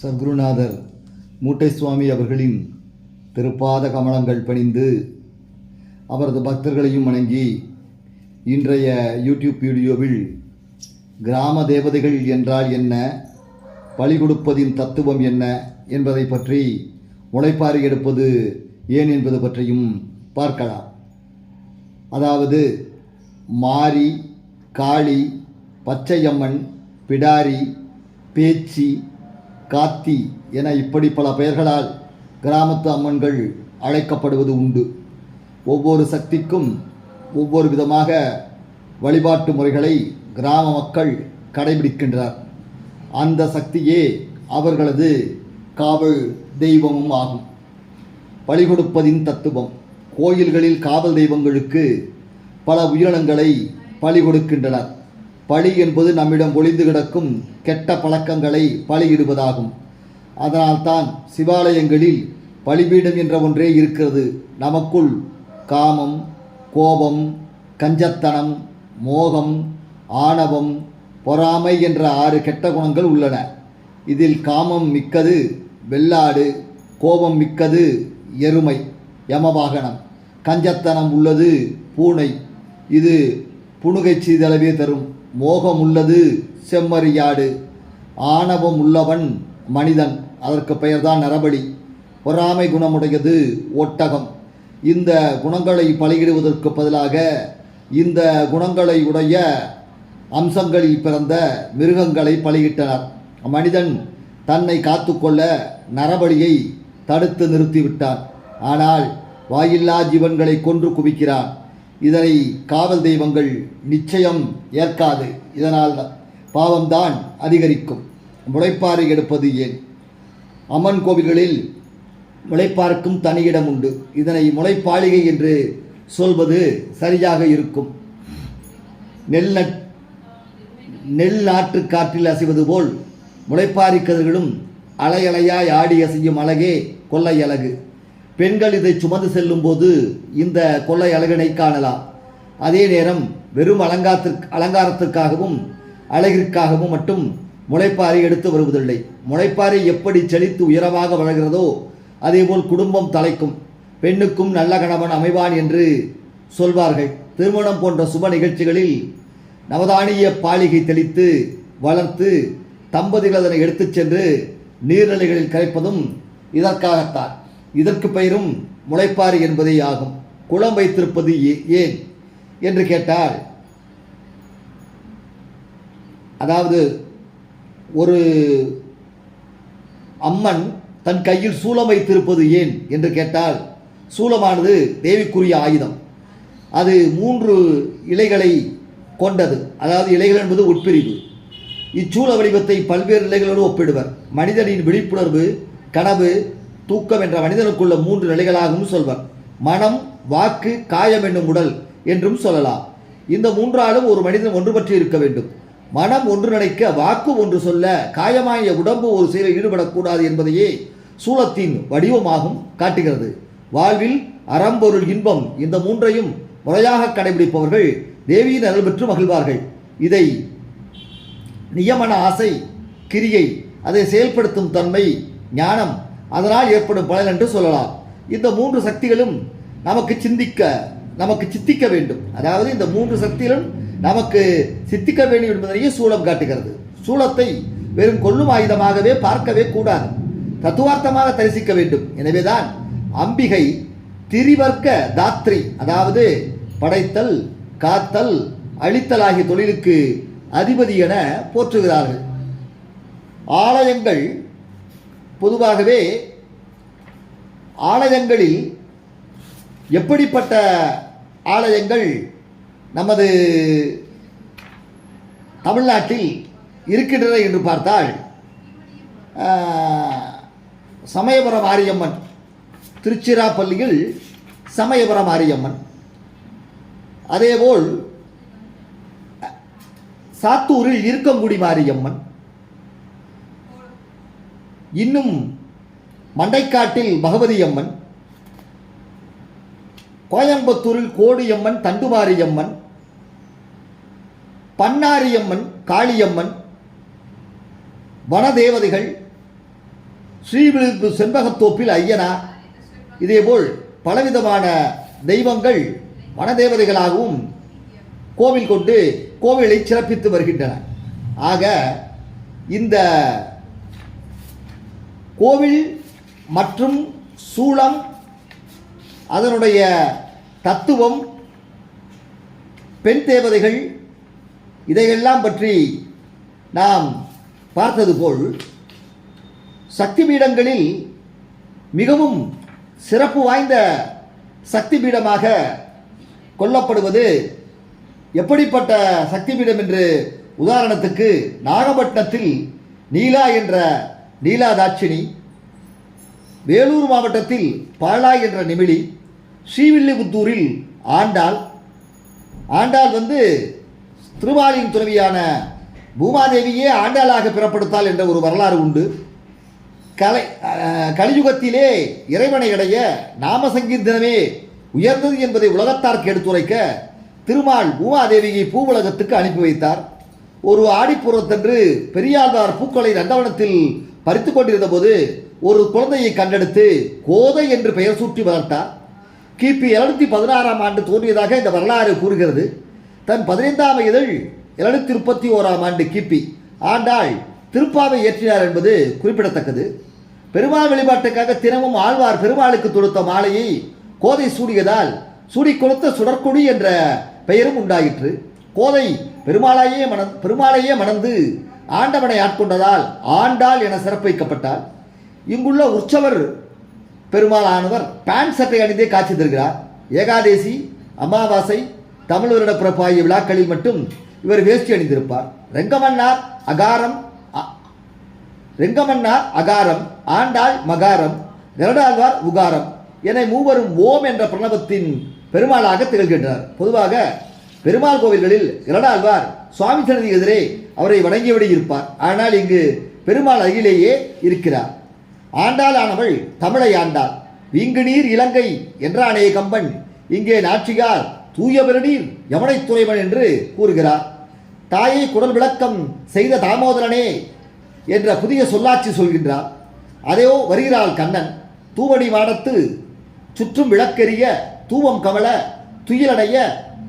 சத்குருநாதர் மூட்டை சுவாமி அவர்களின் திருப்பாத கமலங்கள் பணிந்து அவரது பக்தர்களையும் வணங்கி இன்றைய யூடியூப் வீடியோவில் கிராம தேவதைகள் என்றால் என்ன பலி கொடுப்பதின் தத்துவம் என்ன என்பதை பற்றி உழைப்பாறு எடுப்பது ஏன் என்பது பற்றியும் பார்க்கலாம். அதாவது மாரி காளி பச்சையம்மன் பிடாரி பேச்சி காத்தி என இப்படி பல பெயர்களால் கிராமத்து அம்மன்கள் அழைக்கப்படுவது உண்டு. ஒவ்வொரு சக்திக்கும் ஒவ்வொரு விதமாக வழிபாட்டு முறைகளை கிராம மக்கள் கடைபிடிக்கின்றனர் அந்த சக்தியே அவர்களது காவல் தெய்வமும் ஆகும். பலி கொடுப்பதின் தத்துவம் கோயில்களில் காவல் தெய்வங்களுக்கு பல உயிரினங்களை பலி கொடுக்கின்றனர். பழி என்பது நம்மிடம் ஒளிந்து கிடக்கும் கெட்ட பழக்கங்களை பலியிடுவதாகும் அதனால்தான் சிவாலயங்களில் பலிபீடம் என்ற ஒன்றே இருக்கிறது. நமக்குள் காமம் கோபம் கஞ்சத்தனம் மோகம் ஆணவம் பொறாமை என்ற ஆறு கெட்ட குணங்கள் உள்ளன. இதில் காமம் மிக்கது வெள்ளாடு கோபம் மிக்கது எருமை யமவாகனம். கஞ்சத்தனம் உள்ளது பூனை. இது புணுகை செய்தளவே தரும். மோகம் உள்ளது செம்மறியாடு ஆணவம் உள்ளவன் மனிதன். அதற்கு பெயர்தான் நரபலி. பொறாமை குணமுடையது ஒட்டகம். இந்த குணங்களை பலியிடுவதற்கு பதிலாக இந்த குணங்களை உடைய அம்சங்களில் பிறந்த மிருகங்களை பலியிட்டனர். மனிதன் தன்னை காத்துக்கொள்ள நரபலியை தடுத்து நிறுத்திவிட்டான். ஆனால் வாயில்லா ஜீவன்களை கொன்று குவிக்கிறான். இதனை காவல் தெய்வங்கள் நிச்சயம் ஏற்காது. இதனால் பாவம்தான் அதிகரிக்கும். முளைப்பாறை எடுப்பது ஏன்? அம்மன் கோவில்களில் முளைப்பார்க்கும் தனியிடம் உண்டு. இதனை முளைப்பாளிகை என்று சொல்வது சரியாக இருக்கும். நெல் நட் நெல் நாற்று காற்றில் அசைவது போல் முளைப்பாரி கதிர்களும் அலையலையாய் ஆடி அசையும் அழகே கொள்ளை அழகு பெண்கள் இதை சுமந்து செல்லும் போது இந்த கொள்ளை அழகினை காணலாம். அதே நேரம் வெறும் அலங்காரத்திற்கு அலங்காரத்திற்காகவும் அழகிற்காகவும் மட்டும் முளைப்பாறை எடுத்து வருவதில்லை. முளைப்பாறை எப்படி செழித்து உயரமாக வளர்கிறதோ அதேபோல் குடும்பம் தலைக்கும். பெண்ணுக்கும் நல்ல கணவன் அமைவான் என்று சொல்வார்கள். திருமணம் போன்ற சுப நிகழ்ச்சிகளில் நவதானிய பாலிகை தெளித்து வளர்த்து தம்பதிகள் அதனை எடுத்துச் சென்று நீர்நிலைகளில் கரைப்பதும் இதற்காகத்தான். இதற்கு பெயரும் முளைப்பாறு என்பதே ஆகும். குளம் வைத்திருப்பது ஏ- ஏன்? என்று கேட்டால் அதாவது ஒரு அம்மன் தன் கையில் சூளம் வைத்திருப்பது ஏன் என்று கேட்டால் சூளமானது தேவிக்குரிய ஆயுதம். அது மூன்று இலைகளை கொண்டது. அதாவது இலைகள் என்பது உட்பிரிவு. இச்சூழ வடிவத்தை பல்வேறு நிலைகளோடு ஒப்பிடுவர். மனிதனின் விழிப்புணர்வு கனவு தூக்கம் என்ற மனிதனுக்குள்ள மூன்று நிலைகளாகவும் சொல்வர். மனம் வாக்கு காயம் என்னும் உடல் என்றும் சொல்லலாம். இந்த மூன்றாலும் ஒரு மனிதன் ஒன்று பற்றி இருக்க வேண்டும். மனம் ஒன்று நினைக்க வாக்கு ஒன்று சொல்ல காயமாய உடம்பு ஒரு செயலில் ஈடுபடக்கூடாது என்பதையே சூலத்தின் வடிவமாகும் காட்டுகிறது. வாழ்வில் அறம்பொருள் இன்பம் இந்த மூன்றையும் முறையாக கடைபிடிப்பவர்கள் தேவியின் அருள் பெற்று மகிழ்வார்கள். இதை நியமன ஆசை கிரியை அதை செயல்படுத்தும் தன்மை ஞானம் அதனால் ஏற்படும் பலன் என்று சொல்லலாம். இந்த மூன்று சக்திகளும் நமக்கு சிந்திக்க நமக்கு சித்திக்க வேண்டும். அதாவது இந்த மூன்று சக்திகளும் நமக்கு சித்திக்க வேண்டும் என்பதனையே சூலம் காட்டுகிறது. சூலத்தை வெறும் கொல்லும் ஆயுதமாகவே பார்க்கவே கூடாது. தத்துவார்த்தமாக தரிசிக்க வேண்டும். எனவேதான் அம்பிகை திரிவர்க்க தாத்ரி அதாவது படைத்தல் காத்தல் அழித்தல் ஆகிய தொழிலுக்கு அதிபதி என போற்றுகிறார்கள். ஆலயங்கள் பொதுவாகவே ஆலயங்களில் எப்படிப்பட்ட ஆலயங்கள் நமது தமிழ்நாட்டில் இருக்கின்றன என்று பார்த்தால் சமயபுரம் மாரியம்மன் திருச்சிராப்பள்ளியில் சமயபுரம் மாரியம்மன் அதேபோல் சாத்தூரில் இருக்கங்குடி மாரியம்மன். இன்னும் மண்டைக்காட்டில் பகவதி அம்மன் கோயம்புத்தூரில் கோடியம்மன் தண்டுமாரியம்மன் பன்னாரியம்மன் காளியம்மன் வனதேவதைகள் ஸ்ரீவிழுப்பு செண்பகத்தோப்பில் ஐயனா இதேபோல் பலவிதமான தெய்வங்கள் வனதேவதைகளாகவும் கோவில் கொண்டு கோவிலை சிறப்பித்து வருகின்றன. ஆக இந்த கோவில் மற்றும் சூளம் அதனுடைய தத்துவம் பெண் தேவதைகள் இதையெல்லாம் பற்றி நாம் பார்த்தது போல் சக்தி பீடங்களில் மிகவும் சிறப்பு வாய்ந்த சக்தி பீடமாக கொல்லப்படுவது எப்படிப்பட்ட சக்தி பீடம் என்று உதாரணத்துக்கு நாகப்பட்டினத்தில் நீலா என்ற நீலாதாட்சினி வேலூர் மாவட்டத்தில் பாலாய் என்ற நிமிழி ஸ்ரீவில்லிபுத்தூரில் ஆண்டாள். ஆண்டாள் வந்து திருமாலின் துறவியான பூமாதேவியே ஆண்டாளாக பிறப்படுத்தாள் என்ற ஒரு வரலாறு உண்டு. கலை கலியுகத்திலே இறைவனை அடைய நாம சங்கீர்த்தனமே உயர்ந்தது என்பதை உலகத்தார்க்கு எடுத்துரைக்க திருமால் பூமாதேவியை பூவுலகத்துக்கு அனுப்பி வைத்தார். ஒரு ஆடிப்புறத்தன்று பெரியாழ்வார் பூக்களை நந்தவனத்தில் பறித்து கொண்டிருந்த போது ஒரு குழந்தையை கண்டெடுத்து கோதை என்று பெயர் சூட்டி வளர்த்தார் கிபி எழுநூத்தி பதினாறாம் ஆண்டு தோன்றியதாக இந்த வரலாறு கூறுகிறது. தன் பதினைந்தாம் இதழ் எழுநூத்தி முப்பத்தி ஓராம் ஆண்டு கிபி ஆண்டாள் திருப்பாவை ஏற்றினார் என்பது குறிப்பிடத்தக்கது. பெருமாள் வழிபாட்டுக்காக தினமும் ஆழ்வார் பெருமாளுக்கு தொடுத்த மாலையை கோதை சூடியதால் சூடி கொடுத்த சுடற்கொடி என்ற பெயரும் உண்டாயிற்று. கோதை பெருமாளையே மண பெருமாளையே மணந்து ஆண்டவனை ஆட்கொண்டதால் ஆண்டாள் என சிறப்பிக்கப்பட்டார். இங்குள்ள உற்சவர் பெருமாளானவர் பேண்ட் சட்டை அணிந்தே காட்சி தருகிறார். ஏகாதேசி அமாவாசை தமிழ் வருட பிறப்பு ஆகிய விழாக்களில் மட்டும் இவர் வேஷ்டி அணிந்திருப்பார். ரெங்கமன்னார் அகாரம் அ- ரெங்கமன்னார் அகாரம் ஆண்டாள் மகாரம் கருடாழ்வார் உகாரம் என மூவரும் ஓம் என்ற பிரணவத்தின் பெருமாளாக திகழ்கின்றனர். பொதுவாக பெருமாள் கோவில்களில் இரடாழ்வார் சுவாமி சன்னதி எதிரே அவரை வணங்கியபடி இருப்பார். ஆனால் இங்கு பெருமாள் அருகிலேயே இருக்கிறார். ஆண்டாள் ஆனவள் தமிழை ஆண்டாள். இங்கு நீர் இலங்கை என்றானே கம்பன். இங்கே நாச்சியார் தூய பெருநீர் யமனை துறைவன் என்று கூறுகிறார். தாயை குடல் விளக்கம் செய்த தாமோதரனே என்ற புதிய சொல்லாட்சி சொல்கின்றார். அதையோ வருகிறாள் கண்ணன். தூவடி மாடத்து சுற்றும் விளக்கெறிய தூவம் கமல துயிலடைய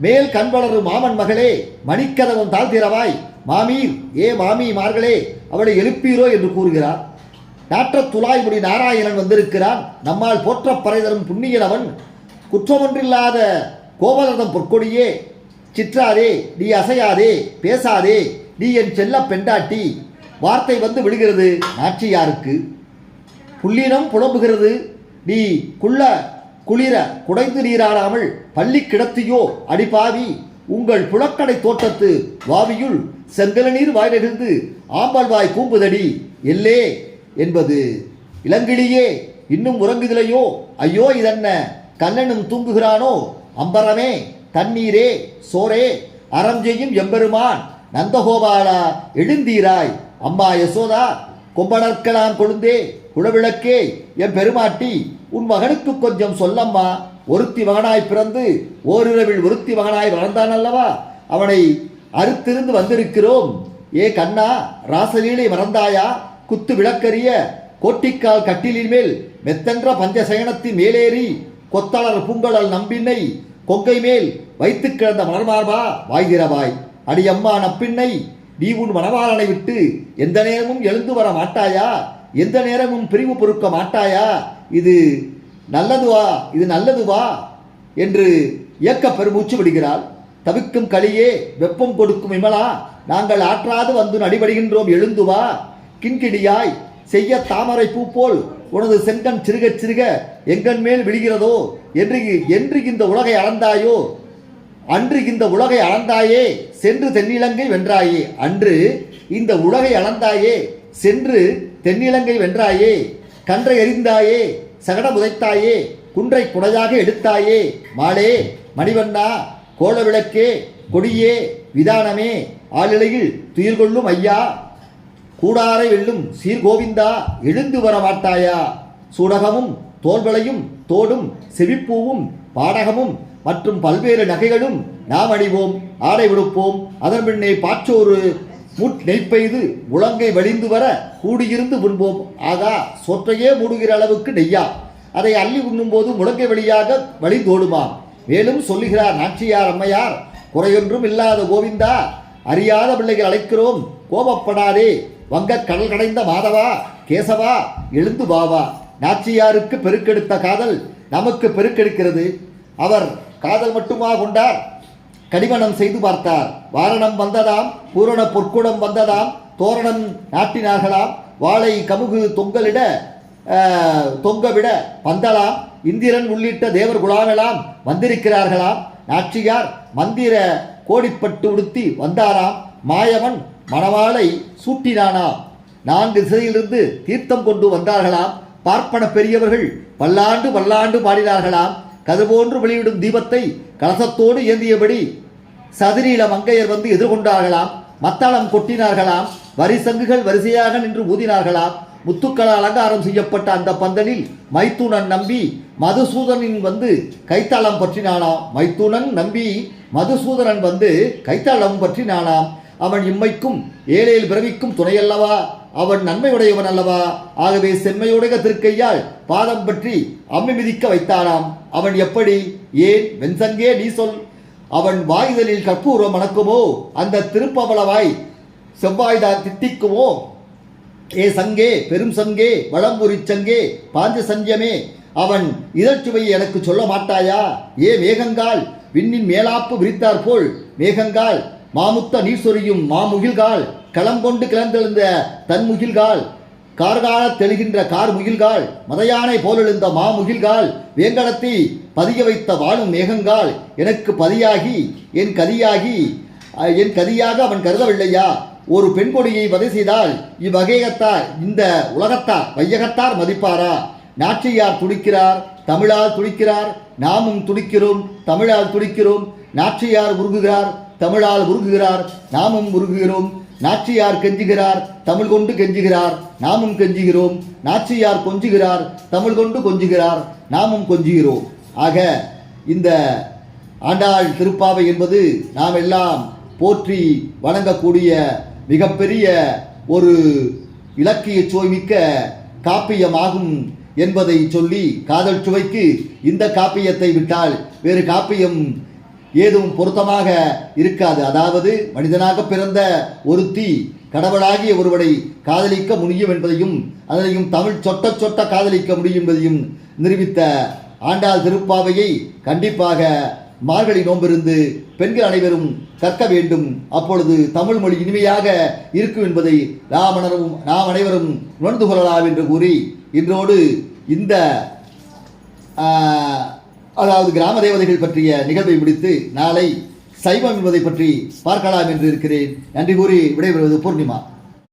மேல் கண்வளரும் மாமன் மகளே மணிக்கதவன் தாழ்த்திரவாய். மாமீர் ஏ மாமி மார்களே அவளை எழுப்பீரோ என்று கூறுகிறார். நாற்ற துலாய்முடி நாராயணன் வந்திருக்கிறான். நம்மால் போற்றப் பறைதரும் புண்ணியனவன். குற்றமொன்றில்லாத கோவலதம் பொற்கொடியே சிற்றாதே நீ அசையாதே பேசாதே நீ என் செல்ல பெண்டாட்டி. வார்த்தை வந்து விடுகிறது நாச்சியாருக்கு. புள்ளினம் புலம்புகிறது. நீ குள்ள குளிர குடைந்து நீராடாமல் பள்ளி கிடத்தியோ அடிபாவி உங்கள் புழக்கடை தோட்டத்து வாவியுள் செங்கல நீர் வாய் நெகிழ்ந்து கூம்புதடி எல்லே என்பது. இளங்கிளியே இன்னும் உறங்குதிலையோ? ஐயோ இதென்ன? கண்ணனும் தூங்குகிறானோ? அம்பரமே தண்ணீரே சோரே அறம் செய்யும் எம்பெருமான் நந்தகோபாலா எழுந்தீராய் அம்மா யசோதா கொம்பனர்க்கலாம் கொழுந்தே குடவிளக்கே எம் பெருமாட்டி உன் மகனுக்கு கொஞ்சம் சொல்லம்மா. ஒருத்தி மகனாய் பிறந்து ஓரிரவில் ஒருத்தி மகனாய் வளர்ந்தான் அல்லவா? அவனை அறுத்திருந்து வந்திருக்கிறோம். ஏ கண்ணா ராசலீலை மறந்தாயா? குத்து விளக்கரிய கோட்டிக்கால் கட்டிலின் மேல் மெத்தென்ற பஞ்சசயனத்தின் மேலேறி கொத்தளர் பூங்கழல் நம்பின்னை கொங்கை மேல் வைத்து கிடந்த மலர்மார்பா வாய்கிறவாய் அடியம்மா நப்பின்னை நீ உன் மணவாளனை விட்டு எந்த நேரமும் எழுந்து வர மாட்டாயா? எந்த நேரமும் பிரிவு பொறுக்க மாட்டாயா? இது நல்லதுவா? இது நல்லதுவா? என்று இயக்க பெருமூச்சு விடுகிறாள். தவிக்கும் களியே வெப்பம் கொடுக்கும் விமலா நாங்கள் ஆற்றாது வந்து நடிபடுகின்றோம் எழுந்து வா. கிண்கிடியாய் செய்ய தாமரை பூ போல் உனது செங்கன் சிறுக சிறுக எங்கன் மேல் விழுகிறதோ? என்று என்று இந்த உலகை அளந்தாயோ? அன்று இந்த உலகை அளந்தாயே சென்று தென்னிலங்கை வென்றாயே? அன்று இந்த உலகை அளந்தாயே சென்று தென்னிலங்கை வென்றாயே கன்றை எறிந்தாயே சகடம் உதைத்தாயே குன்றை குடையாக எடுத்தாயே மாலே மணிவண்ணா கோல விளக்கே கொடியே விதானமே ஆளிலையில் துயில் கொள்ளும் ஐயா கூடாரை வெல்லும் சீர்கோவிந்தா எழுந்து வர மாட்டாயா சூடகமும் தோல்வளையும் தோடும் செவிப்பூவும் பாடகமும் மற்றும் பல்வேறு நகைகளும் நாம் அணிவோம் ஆடை உடுப்போம் அதன் பின்னே பாற்றோரு முட் நெய்ப்பெய்து முழங்கை வழிந்து வர கூடியிருந்து உண்போம். ஆகா சோற்றையே மூடுகிற அளவுக்கு நெய்யா. அதை அள்ளி உண்ணும்போது முழங்கை வழியாக வழிந்தோடுமா மேலும் சொல்லுகிறார் நாச்சியார் அம்மையார் குறையொன்றும் இல்லாத கோவிந்தா அறியாத பிள்ளைகள் அழைக்கிறோம். கோபப்படாதே வங்கக் கடல் கடைந்த மாதவா கேசவா எழுந்து வாவா நாச்சியாருக்கு பெருக்கெடுத்த காதல் நமக்கு பெருக்கெடுக்கிறது. அவர் காதல் மட்டுமா கொண்டார்? கடிமணம் செய்து பார்த்தார். வாரணம் வந்ததாம் பூரண பொற்குடம் வந்ததாம் தோரணம் நாட்டினார்களாம் வாழை கமுகு தொங்கலிட தொங்கவிட பந்தலாம் இந்திரன் உள்ளிட்ட தேவர் குலாமெல்லாம் வந்திருக்கிறார்களாம் நாச்சியார் மந்திர கோடிப்பட்டு உடுத்தி வந்தாராம் மாயவன் மணவாளை சூட்டினானாம். நான்கு திசையிலிருந்து தீர்த்தம் கொண்டு வந்தார்களாம் பார்ப்பன பெரியவர்கள் பல்லாண்டு பல்லாண்டு பாடினார்களாம் கதுபோன்று வெளியிடும் தீபத்தை கலசத்தோடு ஏந்தியபடி சதுரீல மங்கையர் வந்து எதிர்கொண்டார்களாம். மத்தளம் கொட்டினார்களாம். வரி சங்குகள் வரிசையாக நின்று ஊதினார்களாம். முத்துக்கள் அலங்காரம் செய்யப்பட்ட அந்த பந்தலில் மைத்துனன் நம்பி மதுசூதனின் வந்து கைத்தாளம் பற்றினானாம். மைத்துனன் நம்பி மதுசூதனன் வந்து கைத்தாளம் பற்றினானாம். அவன் இம்மைக்கும் ஏழையில் பிறவிக்கும் துணையல்லவா? அவன் நன்மையுடையவன் அல்லவா? ஆகவே செம்மையுடைய திருக்கையால் பாதம் பற்றி அம்மி மிதிக்க வைத்தானாம். அவன் எப்படி? ஏன்? வெண்சங்கே நீ சொல். அவன் வாயுதலில் கற்பூரம் மணக்குமோ அந்த திருப்பவளவாய் செவ்வாய்தான் தித்திக்குமோ? ஏ சங்கே பெரும் சங்கே வளம்புரி சங்கே பாஞ்ச சஞ்சமே அவன் இதழ்ச்சுவையை எனக்கு சொல்ல மாட்டாயா? ஏ மேகங்கால் விண்ணின் மேலாப்பு விரித்தார் போல். மேகங்கால் மாமுத்த நீர் சொரியும் மாமுகில்கால். களம் கொண்டு கிளந்தெழுந்த தன்முகில்கால். கார்கால தெளிகின்ற கார் முகில்கால் மதையானை போலெழுந்த மாமுகில்கால் வேங்கடத்தை பதிய வைத்த வாழும் மேகங்கால் எனக்கு பதியாகி என் கதியாகி என் கதியாக அவன் கருதவில்லையா? ஒரு பெண் கொடியை வதை செய்தால் இவ்வகையத்தார் இந்த உலகத்தார் வையகத்தார் மதிப்பாரா? நாச்சியார் துடிக்கிறார் தமிழால் துடிக்கிறார் நாமும் துடிக்கிறோம் தமிழால் துடிக்கிறோம் நாச்சியார் உருகுகிறார் தமிழால் உருகுகிறார் நாமும் உருகுகிறோம் நாச்சியார் கெஞ்சுகிறார் தமிழ் கொண்டு கெஞ்சுகிறார் நாமும் கெஞ்சுகிறோம். நாச்சியார் கொஞ்சுகிறார் தமிழ் கொண்டு கொஞ்சுகிறார் நாமும் கொஞ்சுகிறோம். ஆக இந்த ஆண்டாள் திருப்பாவை என்பது நாம் எல்லாம் போற்றி வணங்கக்கூடிய மிகப்பெரிய ஒரு இலக்கிய சுவைமிக்க காப்பியமாகும் என்பதை சொல்லி காதல் சுவைக்கு இந்த காப்பியத்தை விட்டால் வேறு காப்பியம் ஏதும் பொருத்தமாக இருக்காது. அதாவது மனிதனாக பிறந்த ஒரு தீ கடவுளாகிய ஒருவனை காதலிக்க முடியும் என்பதையும் அதனையும் தமிழ் சொட்ட சொட்ட காதலிக்க முடியும் என்பதையும் நிரூபித்த ஆண்டாள் திருப்பாவையை கண்டிப்பாக மார்கழி நோம்பிருந்து பெண்கள் அனைவரும் கற்க வேண்டும். அப்பொழுது தமிழ் மொழி இனிமையாக இருக்கும் என்பதை நாம் அனைவரும் நாம் அனைவரும் உணர்ந்து கொள்ளலாம் என்று கூறி இன்றோடு இந்த அதாவது கிராம தேவதைகள் பற்றிய நிகழ்வை முடித்து நாளை சைவம் என்பதை பற்றி பார்க்கலாம் என்று இருக்கிறேன். நன்றி கூறி விடைபெறுவது பூர்ணிமா.